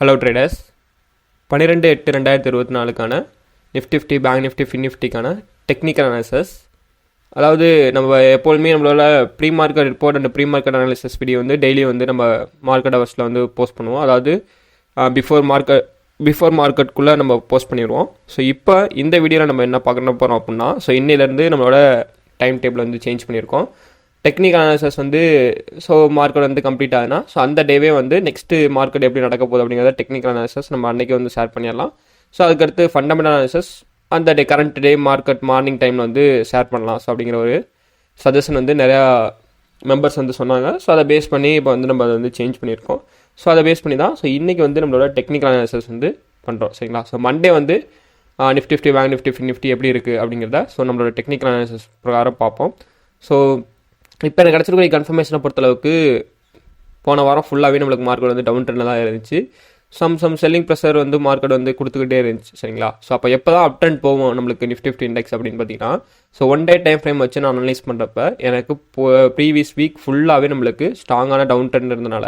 Hello traders பன்னிரெண்டு எட்டு ரெண்டாயிரத்தி இருபத்தி நாலுக்கான Nifty fifty bank Nifty fin நிஃப்டிக்கான technical analysis அதாவது நம்ம எப்போதுமே நம்மளால் pre market report and pre market analysis video வந்து டெய்லி வந்து நம்ம மார்க்கெட் ஹவர்ஸில் வந்து போஸ்ட் பண்ணுவோம். அதாவது பிஃபோர் மார்க்கெட் பிஃபோர் மார்க்கெட்டுக்குள்ளே நம்ம போஸ்ட் பண்ணிடுவோம். ஸோ இப்போ இந்த வீடியோவில் நம்ம என்ன பார்க்க போகிறோம் அப்படின்னா ஸோ இன்னிலேருந்து நம்மளோட டைம் டேபிள் வந்து சேஞ்ச் பண்ணியிருக்கோம். டெக்னிக்கல் அனாலிசஸ் வந்து ஸோ மார்க்கெட் வந்து கம்ப்ளீட் ஆகுதுன்னா ஸோ அந்த டேவே வந்து நெக்ஸ்ட்டு மார்க்கெட் எப்படி நடக்க போகுது அப்படிங்கிறத டெக்னிக்கல் அனாலிசஸ் நம்ம அன்றைக்கி வந்து ஷேர் பண்ணிடலாம். ஸோ அதுக்கடுத்து ஃபண்டமெண்டல் அனாலிசஸ் அந்த day current day market morning டைமில் வந்து ஷேர் பண்ணலாம். ஸோ அப்படிங்கிற ஒரு சஜஷன் வந்து நிறையா மெம்பர்ஸ் வந்து சொன்னாங்க. ஸோ அதை பேஸ் பண்ணி இப்போ வந்து நம்ம அதை வந்து சேஞ்ச் பண்ணியிருக்கோம். ஸோ அதை பேஸ் பண்ணி தான் ஸோ இன்றைக்கி வந்து நம்மளோட டெக்னிக்கல் அனாலிசஸ் வந்து பண்ணுறோம் சரிங்களா? ஸோ மண்டே வந்து Nifty fifty bank Nifty fifty Nifty எப்படி இருக்குது அப்படிங்கிறத ஸோ நம்மளோட டெக்னிக்கல் அனாலிசிஸ் பிரகாரம் பார்ப்போம். ஸோ இப்போ எனக்கு கிடச்சிருக்கிற கன்ஃபர்மேஷனை பொறுத்தளவுக்கு போன வாரம் ஃபுல்லாகவே நம்மளுக்கு மார்க்கெட் வந்து டவுன் ட்ரெண்டில் தான் இருந்துச்சு. சம் சம் செல்லிங் ப்ரெஷர் வந்து மார்க்கெட் வந்து கொடுத்துக்கிட்டே இருந்துச்சு சரிங்களா? ஸோ அப்போ எப்போ தான் அப் ட்ரெண்ட் போவோம் நம்மளுக்கு நிஃப்டி ஃபிஃப்டி இண்டெக்ஸ் அப்படின்னு பார்த்தீங்கன்னா so one day time frame வச்சு நான் அனலைஸ் பண்ணுறப்ப எனக்கு ப்ரீவியஸ் வீக் ஃபுல்லாகவே நம்மளுக்கு ஸ்ட்ராங்கான டவுன் ட்ரெண்ட் இருந்தனால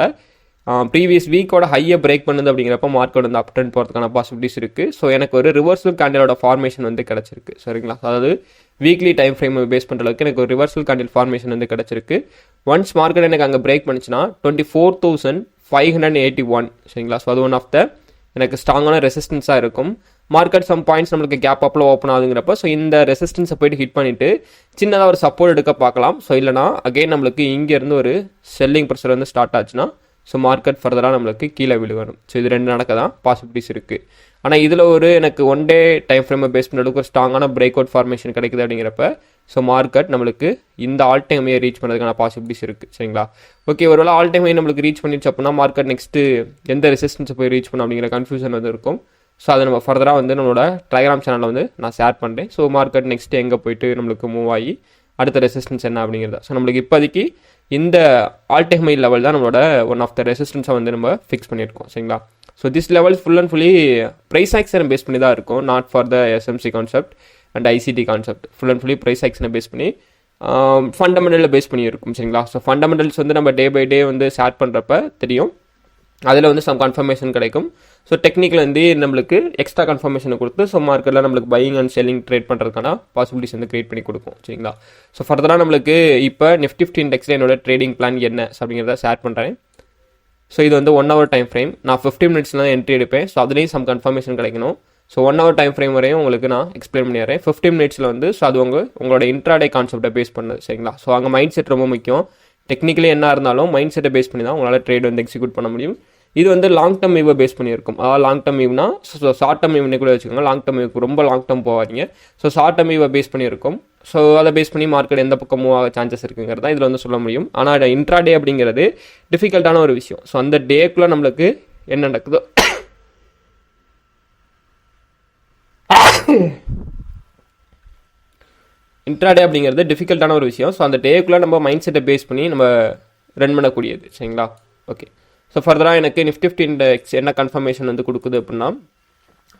ப்ரீவியஸ் வீக்கோட ஹையை பிரேக் பண்ணுது அப்படிங்கிறப்ப மார்க்கெட் வந்து அப் ட்ரெண்ட் போகிறதுக்கான பாசிபிலிட்டிஸ் இருக்குது ஸோ எனக்கு ஒரு ரிவர்சல் கேண்டலோட ஃபார்மேஷன் வந்து கிடச்சிருக்கு. சரிங்களா? அதாவது வீக்லி டைம் ஃப்ரேம் பேஸ் பண்ணுற அளவுக்கு எனக்கு ஒரு ரிவர்சல் கேண்டில் ஃபார்மேஷன் வந்து கிடச்சிருக்கு. ஒன்ஸ் மார்க்கெட் எனக்கு அங்கே break பண்ணிச்சுன்னா twenty four thousand five hundred eighty one சரிங்களா? ஸோ அது ஒன் ஆஃப் த எனக்கு ஸ்ட்ராங்கான ரெசிஸ்டன்ஸாக இருக்கும். மார்க்கெட் சம் பாயிண்ட்ஸ் நம்மளுக்கு கேப் அப்பில் ஓப்பன் ஆகுங்கிறப்ப ஸோ இந்த ரெசிஸ்டன்ஸை போயிட்டு ஹிட் பண்ணிவிட்டு சின்னதாக ஒரு சப்போர்ட் எடுக்க பார்க்கலாம். ஸோ இல்லைனா அகைன் நம்மளுக்கு இங்கேருந்து ஒரு செல்லிங் ப்ரெஷர் வந்து ஸ்டார்ட் ஆச்சுன்னா ஸோ மார்க்கெட் ஃபர்தராக நம்மளுக்கு கீழே விழுகணும். ஸோ இது ரெண்டு நடக்க தான் பாசிபிலிட்டிஸ் இருக்குது ஆனால் இதில் ஒரு எனக்கு ஒன் டே டைம் ஃப்ரேமை பேஸ் பண்ணுறதுக்கு ஒரு ஸ்ட்ராங்கான பிரேக் அவுட் ஃபார்மேஷன் கிடைக்குது அப்படிங்கிறப்ப ஸோ மார்க்கெட் நம்மளுக்கு இந்த ஆல் டைமையை ரீச் பண்ணுறதுக்கான பாசிபிலிட்டிஸ் இருக்குது சரிங்களா? ஓகே ஒருவேளை ஆல் டைம் நம்மளுக்கு ரீச் பண்ணிடுச்சு அப்படின்னா மார்க்கெட் நெக்ஸ்ட்டு எந்த ரெசிஸ்டன்ஸை போய் ரீச் பண்ணும் அப்படிங்கிற கன்ஃபியூஷன் வந்து இருக்கும். ஸோ அதை நம்ம ஃபர்தராக வந்து நம்மளோட டைகிராம் சேனலில் வந்து நான் ஷேர் பண்ணுறேன் ஸோ மார்க்கெட் நெக்ஸ்ட்டு எங்கே போயிட்டு நம்மளுக்கு மூவ் ஆகி அடுத்த ரெசிஸ்டன்ஸ் என்ன அப்படிங்கிறத. ஸோ நம்மளுக்கு இப்போதைக்கு இந்த ஆல்டைமை லெவல் தான் நம்மளோட ஒன் ஆஃப் த ரெசிஸ்டன்ஸை வந்து நம்ம ஃபிக்ஸ் பண்ணியிருக்கோம் சரிங்களா? So this level full and fully price ஆக்ஷனை base பண்ணி தான் இருக்கும். Not for the SMC concept and ICT concept full and fully price ஆக்ஷனை base பண்ணி ஃபண்டமெண்டலில் பேஸ் பண்ணி இருக்கும் சரிங்களா? ஸோ ஃபண்டமெண்டல்ஸ் வந்து நம்ம டே பை டே வந்து ஷேர் பண்ணுறப்ப தெரியும். அதில் வந்து சம் கன்ஃபர்மேஷன் கிடைக்கும். ஸோ டெக்னிக்கில் வந்து நம்மளுக்கு எக்ஸ்ட்ரா கன்ஃபர்மேஷனை கொடுத்து ஸோ மார்க்கெட்டில் நம்மளுக்கு பையிங் அண்ட் செல்லிங் ட்ரேட் பண்ணுறதுக்கான பாசிபிலிட்டிஸ் வந்து கிரியேட் பண்ணி கொடுக்கும் சரிங்களா? ஸோ ஃபர்தராக நம்மளுக்கு இப்போ நிஃப்டி ஃபிஃப்டி இண்டெக்ஸில் என்னோட ட்ரேடிங் பிளான் என்ன அப்படிங்கிறத ஷேர் பண்ணுறேன் ஸோ இது வந்து ஒன் ஹவர் டைம் ஃப்ரேம் நான் ஃபிஃப்டி மினிட்ஸில் தான் என்ட்ரி எடுப்பேன். ஸோ அதுலேயும் சம் கன்ஃபர்மேஷன் கிடைக்கணும். So one hour time frame வரையும் உங்களுக்கு நான் எக்ஸ்பிளைன் பண்ணிடுறேன். ஃபிஃப்டி மினிட்ஸில் வந்து ஸோ அது உங்கள் உங்களோட இன்ட்ராடே கான்செப்டை பேஸ் பண்ணுது சரிங்களா? ஸோ அங்கே மைண்ட் செட் ரொம்ப முக்கியம். டெக்னிக்கலி என்ன இருந்தாலும் மைண்ட் செட்டை பேஸ் பண்ணி தான் உங்களால் ட்ரேட் வந்து எக்ஸிக்யூட் பண்ண முடியும். இது வந்து லாங் டர்ம் மீவை பேஸ் பண்ணியிருக்கும். அதாவது லாங் டர்ம் மீவ்னா ஸோ ஷார்ட் டர்ம் மீவ்னே கூட வச்சுக்கோங்க. லாங் டர்ம் மீவுக்கு ரொம்ப லாங் டேர்ம் போவாதீங்க ஸோ ஷார்ட் டேர்ம் மீவை பேஸ் பண்ணியிருக்கும். ஸோ அதை பேஸ் பண்ணி மார்க்கெட் எந்த பக்கம் மூவ் ஆக சான்சஸ் இருக்குங்கிறது தான் இதில் வந்து சொல்ல முடியும். ஆனால் இன்ட்ராடே அப்படிங்கிறது டிஃபிகல்ட்டான ஒரு விஷயம். ஸோ அந்த டேக்குள்ளே நம்மளுக்கு என்ன நடக்குதோ இன்ட்ராடே அப்படிங்கிறது டிஃபிகல்ட்டான ஒரு விஷயம். ஸோ அந்த டேக்குள்ளே நம்ம மைண்ட் செட்டை பேஸ் பண்ணி நம்ம ரன் பண்ணக்கூடியது. சரிங்களா? ஓகே ஸோ ஃபர்தராக எனக்கு நிஃப்டி ஃபிஃப்டி இண்டெக்ஸ் என்ன கன்ஃபர்மேஷன் வந்து கொடுக்குது அப்படின்னா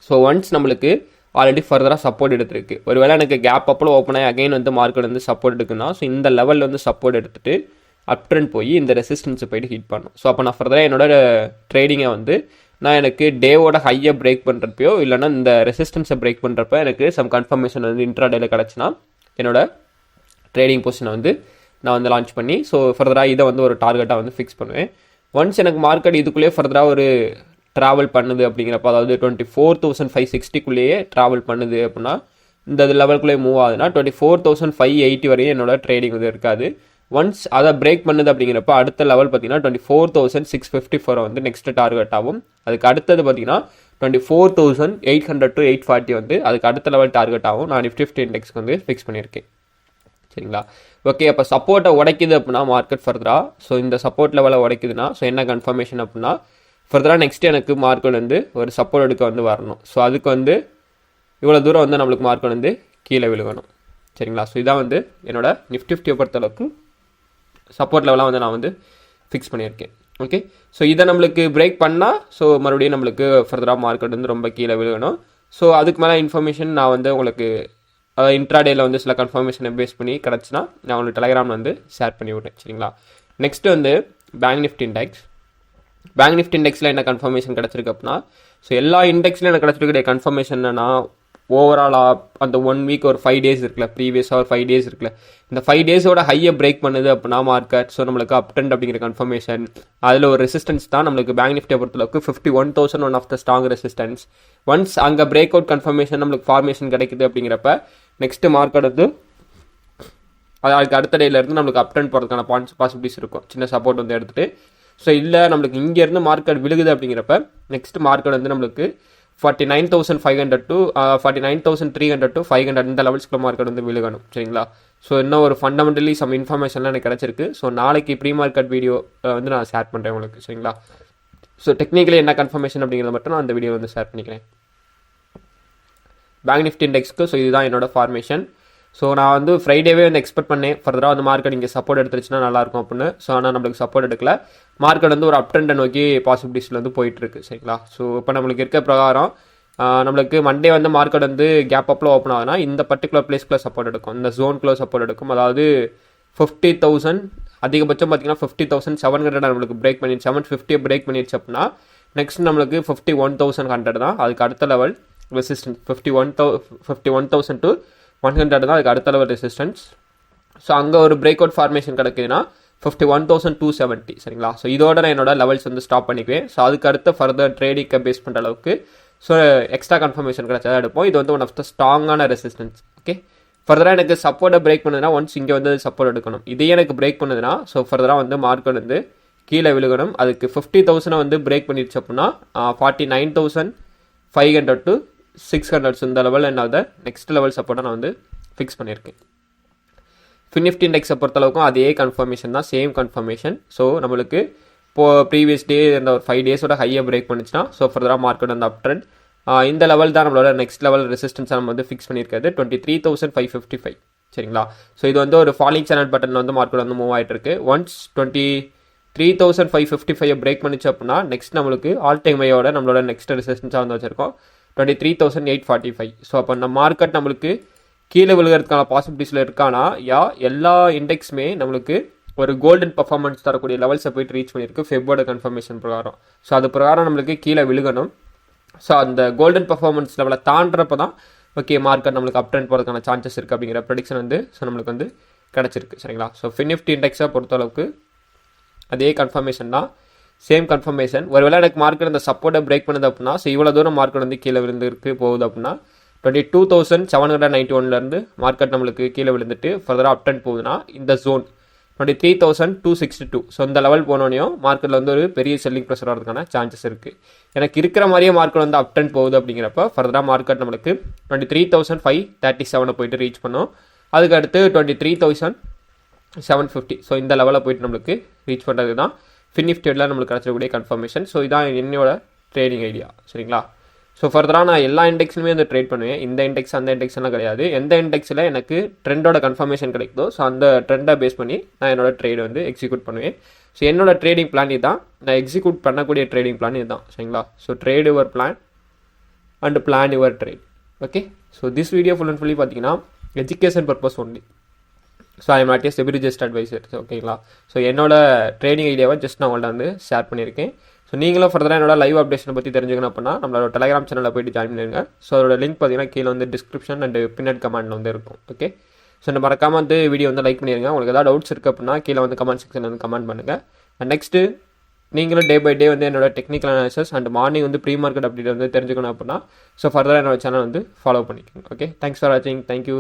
ஸோ ஒன்ஸ் நம்மளுக்கு ஆல்ரெடி ஃபர்தராக சப்போர்ட் எடுத்திருக்கு. ஒருவேளை எனக்கு கேப் அப்போ ஓப்பன் ஆகி அகைன் வந்து மார்க்கெட் வந்து சப்போர்ட் எடுக்குன்னா ஸோ இந்த லெவலில் வந்து சப்போர்ட் எடுத்துகிட்டு அப் ட்ரெண்ட் போய் இந்த ரெசிஸ்டன்ஸை போயிட்டு ஹிட் பண்ணும். ஸோ அப்போ நான் ஃபர்தராக என்னோட ட்ரேடிங்கை வந்து நான் எனக்கு டேவோட ஹையை பிரேக் பண்ணுறப்பையோ இல்லைனா இந்த ரெசிஸ்டன்ஸை பிரேக் பண்ணுறப்ப எனக்கு சம் கன்ஃபர்மேஷன் வந்து இன்ட்ராடேல கிடச்சின்னா என்னோட ட்ரேடிங் பொசிஷனை வந்து நான் வந்து லான்ச் பண்ணி ஸோ ஃபர்தராக இதை வந்து ஒரு டார்கெட்டாக வந்து ஃபிக்ஸ் பண்ணுவேன். ஒன்ஸ் எனக்கு மார்க்கெட் இதுக்குள்ளேயே ஃபர்தராக ஒரு ட்ராவல் பண்ணுது அப்படிங்கிறப்ப அதாவது டுவெண்ட்டி ஃபோர் தௌசண்ட் ஃபைவ் சிக்ஸ்டிக்குள்ளேயே ட்ராவல் பண்ணுது அப்படின்னா இந்த லெவலுக்குள்ளேயே மூவ் ஆகுதுன்னா twenty four thousand five eighty வரையும் என்னோட ட்ரேடிங் வந்து இருக்காது. ஒன்ஸ் அதை பிரேக் பண்ணுது அப்படிங்கிறப்ப அடுத்த லெவல் பார்த்தீங்கன்னா twenty four thousand six fifty ஃபோரை வந்து நெக்ஸ்ட் டார்கெட் ஆகும். அதுக்கு அடுத்தது பார்த்தீங்கன்னா twenty four thousand eight hundred to eight forty வந்து அதுக்கு அடுத்த லெவல் டார்கெட் ஆகும். நான் நிஃப்டி ஃபிஃப்டி இண்டெக்ஸ்க்கு வந்து ஃபிக்ஸ் பண்ணியிருக்கேன். சரிங்களா? ஓகே அப்போ சப்போர்ட்டை உடைக்குது அப்படின்னா மார்க்கெட் ஃபர்தராக ஸோ இந்த சப்போர்ட் லெவலை உடைக்குதுன்னா ஸோ என்ன கன்ஃபர்மேஷன் அப்படின்னா ஃபர்தராக நெக்ஸ்ட் எனக்கு மார்க்கெட் வந்து ஒரு சப்போர்ட் எடுக்க வந்து வரணும். ஸோ அதுக்கு வந்து இவ்வளோ தூரம் வந்து நம்மளுக்கு மார்க்கெட் வந்து கீழே விழுகணும். சரிங்களா? ஸோ இதான் வந்து என்னோட நிஃப்டி ஃபிஃப்டியை பொறுத்தளவுக்கு சப்போர்ட் லெவலாக வந்து நான் வந்து ஃபிக்ஸ் பண்ணியிருக்கேன். ஓகே ஸோ இதை நம்மளுக்கு பிரேக் பண்ணால் ஸோ மறுபடியும் நம்மளுக்கு ஃபர்தராக மார்க்கெட் வந்து ரொம்ப கீழே விழுகணும். ஸோ அதுக்கு மேலே இன்ஃபர்மேஷன் நான் வந்து உங்களுக்கு இன்ட்ராடேயில் வந்து சில கன்ஃபர்மேஷனை பேஸ் பண்ணி கிடச்சினா நான் உங்களுக்கு டெலகிராமில் வந்து ஷேர் பண்ணி விட்றேன் சரிங்களா? நெக்ஸ்ட்டு வந்து bank Nifty index bank Nifty இண்டெக்ஸில் என்ன கன்ஃபர்மேஷன் கிடச்சிருக்கு அப்படின்னா ஸோ எல்லா இண்டெக்ஸ்லையும் எனக்கு கிடச்சிருக்கிற கன்ஃபர்மேஷன் என்னன்னா ஓவராலாக அந்த ஒன் வீக் ஒரு ஃபைவ் டேஸ் இருக்குல்ல ப்ரீவியஸாக ஒரு ஃபைவ் டேஸ் இருக்குல்ல இந்த ஃபைவ் டேஸோட ஹையை பிரேக் பண்ணுது அப்படின்னா மார்க்கெட் ஸோ நம்மளுக்கு அப் ட்ரெண்ட் அப்படிங்கிற கன்ஃபர்மேஷன் அதில் ஒரு ரெசிஸ்டன்ஸ் தான் நம்மளுக்கு பேங்க் நிஃப்டியை பொறுத்தளவுக்கு fifty one thousand one of the strong resistance once அங்கே பிரேக் அவுட் கன்ஃபர்மேஷன் நம்மளுக்கு ஃபார்மேஷன் கிடைக்குது அப்படிங்கிறப்ப நெக்ஸ்ட்டு மார்க் வந்து அதுக்கு அடுத்த டேலேருந்து நம்மளுக்கு அப் போகிறதுக்கான பாயிண்ட்ஸ் பாசிபிலிட்டிஸ் இருக்கும். சின்ன சப்போர்ட் வந்து எடுத்துகிட்டு ஸோ இல்லை நம்மளுக்கு இங்கேருந்து மார்க்கெட் விழுகுது அப்படிங்கிறப்ப நெக்ஸ்ட் மார்க்கெட் வந்து நம்மளுக்கு forty nine thousand five hundred to forty nine thousand three hundred to five hundred இந்த லெவல்ஸ்க்குள்ள மார்க்கெட் வந்து விழுகணும். சரிங்களா? ஸோ இன்னும் ஒரு ஃபண்டமெண்டலி சம் இன்ஃபர்மேஷன்லாம் எனக்கு கிடச்சிருக்கு. ஸோ நாளைக்கு ப்ரீ மார்க்கெட் வீடியோ வந்து நான் ஷேர் பண்ணுறேன் உங்களுக்கு. சரிங்களா? ஸோ டெக்னிக்கலி என்ன கன்ஃபர்மேஷன் அப்படிங்கிறத மட்டும் நான் அந்த வீடியோ வந்து ஷேர் பண்ணிக்கிறேன். பேங்க் நிஃப்டி இண்டெக்ஸ்க்கு ஸோ இதுதான் என்னோட ஃபார்மேஷன் ஸோ நான் வந்து ஃப்ரைடேவே வந்து எக்ஸ்பெக்ட் பண்ணேன். ஃபர்தராக வந்து மார்க்கெட் இங்கே சப்போர்ட் எடுத்துருச்சுன்னா நல்லாயிருக்கும் அப்படின்னு. ஸோ ஆனால் நம்மளுக்கு சப்போர்ட் எடுக்கல. மார்க்கெட் வந்து ஒரு அப் ட்ரெண்டை நோக்கி பாசிபிலிட்டிஸில் வந்து போயிட்டுருக்கு சரிங்களா? ஸோ இப்போ நம்மளுக்கு இருக்க பிரகாரம் நம்மளுக்கு மண்டே வந்து மார்க்கெட் வந்து கேப் அப்பில் ஓப்பன் ஆகுதுன்னா இந்த பர்டிகுலர் பிளேஸ்க்குள்ளே சப்போர்ட் எடுக்கும். இந்த ஜோன்குள்ளே சப்போர்ட் எடுக்கும். அதாவது ஃபிஃப்டி தௌசண்ட் அதிகபட்சம் பார்த்தீங்கன்னா ஃபிஃப்டி தௌசண்ட் செவன் ஹண்ட்ரட் நம்மளுக்கு பிரேக் பண்ணி செவன் ஃபிஃப்டியை பிரேக் பண்ணிடுச்சு அப்படின்னா நெக்ஸ்ட் நம்மளுக்கு ஃபிஃப்டி ஒன் தௌசண்ட் ஹண்ட்ரட் தான். அதுக்கு அடுத்த level resistance fifty one thou fifty one thousand to one hundred தான் அதுக்கு அடுத்த லெவல் ரெசிஸ்டன்ஸ் ஸோ அங்கே ஒரு பிரேக் அவுட் ஃபார்மேஷன் கிடைக்குதுன்னா fifty one thousand two seventy சரிங்களா? ஸோ இதோட நான் என்னோட லெவல்ஸ் வந்து ஸ்டாப் பண்ணிக்குவேன். ஸோ அதுக்கு அடுத்த ஃபர்தர் ட்ரேடிங்கை பேஸ் பண்ணுற அளவுக்கு ஸோ எக்ஸ்ட்ரா கன்ஃபர்மேஷன் கிடைச்சா எடுப்போம். இது வந்து ஒன் ஆஃப் த ஸ்ட்ராங்கான ரெசிஸ்டன்ஸ் ஓகே ஃபர்தராக எனக்கு சப்போர்ட்டை பிரேக் பண்ணுதுன்னா ஒன்ஸ் இங்கே வந்து சப்போர்ட் எடுக்கணும். இதே எனக்கு பிரேக் பண்ணுதுன்னா ஸோ ஃபர்தராக வந்து மார்க்கெட் வந்து கீழே விழுகணும். அதுக்கு ஃபிஃப்டி தௌசண்டை வந்து பிரேக் பண்ணிடுச்சு அப்படின்னா forty nine thousand five hundred to six hundreds இந்த லெவலில் என்னாவது நெக்ஸ்ட் லெவல் சப்போர்ட்டாக நான் வந்து ஃபிக்ஸ் பண்ணியிருக்கேன் ஃபினிஃப்டி இண்டெக்ஸை பொறுத்தளவுக்கும் அதே கன்ஃபர்மேஷன் தான் சேம் கன்ஃபர்மேஷன் ஸோ நம்மளுக்கு இப்போ ப்ரீவியஸ் டே இந்த ஒரு ஃபைவ் டேஸோட ஹையை பிரேக் பண்ணுச்சுன்னா ஸோ ஃபர்தராக மார்க்கெட் அந்த அப் ட்ரெண்ட் இந்த லெவல் தான் நம்மளோட நெக்ஸ்ட் லெவல் ரெசிஸ்டன்ஸ் நம்ம வந்து fix பண்ணியிருக்காது twenty three thousand five fifty five சரிங்களா? ஸோ இது வந்து ஒரு ஃபாலிங் சேனல் பட்டன் வந்து மார்க்கெட் வந்து மூவ் ஆகிட்டு இருக்கு once twenty three thousand five fifty five break பண்ணிச்சு அப்படின்னா நெக்ஸ்ட் நம்மளுக்கு ஆல் டைம் ஐயோட நம்மளோட நெக்ஸ்ட் ரெசிஸ்டன்ஸாக வந்து வச்சிருக்கோம். Twenty three thousand eight forty five so அப்போ நம்ம மார்க்கெட் நம்மளுக்கு கீழே விழுகிறதுக்கான பாசிபிலிட்டிஸில் இருக்கானா? யா எல்லா இண்டெக்ஸுமே நம்மளுக்கு ஒரு கோல்டன் பர்ஃபார்மன்ஸ் தரக்கூடிய லெவல்ஸை போயிட்டு ரீச் பண்ணியிருக்கு ஃபெப்போட கன்ஃபர்மேஷன் பிரகாரம். ஸோ அது பிரகாரம் நம்மளுக்கு கீழே விழுகணும். ஸோ அந்த கோல்டன் பர்ஃபார்மன்ஸ் லெவலை தாண்டுறப்ப தான் ஓகே மார்க்கெட் நம்மளுக்கு அப் ட்ரெண்ட் போகிறதுக்கான சான்சஸ் இருக்குது அப்படிங்கிற ப்ரடிக்ஷன் வந்து ஸோ நம்மளுக்கு வந்து கிடச்சிருக்கு சரிங்களா? ஸோ ஃபினிஃப்டி இண்டெக்ஸை பொறுத்தளவுக்கு அதே கன்ஃபர்மேஷன் தான். சேம் கன்ஃபர்மேஷன் ஒருவேளை எனக்கு மார்க்கெட் அந்த சப்போர்ட்டை பிரேக் பண்ணுது அப்படின்னா ஸோ இவ்வளோ தூரம் மார்க்கெட் வந்து கீழே விழுந்துருக்கு போகுது அப்படின்னா twenty two thousand seven hundred ninety ஒன்லேருந்து மார்க்கெட் நம்மளுக்கு கீழே விழுந்துட்டு ஃபர்தராக அப் டென் போகுதுன்னா இந்த zone twenty three thousand two sixty two so இந்த லெவல் போனோடனையும் மார்க்கெட்டில் வந்து ஒரு பெரிய செல்லிங் ப்ரெஷர் வரதுக்கான சான்சஸ் இருக்குது எனக்கு இருக்கிற மாதிரியே மார்க்கெட் வந்து அப் போகுது அப்படிங்கிறப்ப ஃபர்தராக மார்க்கெட் நம்மளுக்கு twenty three thousand five thirty செவனை போயிட்டு ரீச் பண்ணோம். அதுக்கு அடுத்து twenty three thousand seven fifty so இந்த லெவலில் போயிட்டு நம்மளுக்கு ரீச் பண்ணுறது தான் ஃபினிஃப்டியில் நம்மளுக்கு கிடச்சிருக்கக்கூடிய கன்ஃபர்மேஷன் ஸோ இதான் என்னோட ட்ரேடிங் ஐடியா சரிங்களா? ஸோ ஃபர்தராக நான் எல்லா இண்டெக்ஸ்லையுமே வந்து ட்ரேட் பண்ணுவேன். இந்த இண்டெக்ஸ் அந்த இண்டெக்ஸ்லாம் கிடையாது. எந்த இண்டெக்ஸில் எனக்கு ட்ரெண்டோட கன்ஃபர்மேஷன் கிடைக்குதோ ஸோ அந்த ட்ரெண்டை பேஸ் பண்ணி நான் என்னோட ட்ரேட் வந்து எக்ஸிக்யூட் பண்ணுவேன். ஸோ என்னோட ட்ரேடிங் பிளான் இதுதான் நான் எக்ஸிக்யூட் பண்ணக்கூடிய ட்ரேடிங் பிளான் இதுதான் சரிங்களா? So trade your plan and plan your trade okay so this video full and fully பார்த்தீங்கன்னா education purpose only so I not a SEBI just adviser ஓகேங்களா so என்னோட training ஐடியாவை just நான் உங்கள்ட்ட வந்து ஷேர் பண்ணியிருக்கேன். ஸோ நீங்களும் ஃபர்தராக என்னோட லைவ் அப்டேஷனை பற்றி தெரிஞ்சுக்கணும் அப்படின்னா நம்மளோட டெலிகிராம் சேனலில் போயிட்டு ஜாயின் பண்ணிருங்க ஸோ அதோட லிங்க் பார்த்தீங்கன்னா கீழே வந்து டிஸ்கிரிப்ஷன் அண்ட் பின்னட் கமெண்டில் வந்து இருக்கும் ஓகே ஸோ நம்ம மறக்காமல் வந்து வீடியோ வந்து லைக் பண்ணிடுங்க உங்களுக்கு ஏதாவது டவுட்ஸ் இருக்குது அப்படின்னா கீழே வந்து கமெண்ட் செக்ஷனில் வந்து கமெண்ட் பண்ணுங்கள் அண்ட் நெக்ஸ்ட்டு நீங்களும் டே பை டே வந்து என்னோட டெக்னிக்கல் அனாலிசஸ் அண்ட் மார்னிங் வந்து ப்ரீ மார்க்கெட் அப்டேட் வந்து தெரிஞ்சுக்கணும் அப்படின்னா ஸோ ஃபர்தராக என்னோட சேனல் வந்து ஃபாலோ பண்ணிக்கோங்க ஓகே தேங்க்ஸ் ஃபார் வாட்சிங் தேங்க்யூ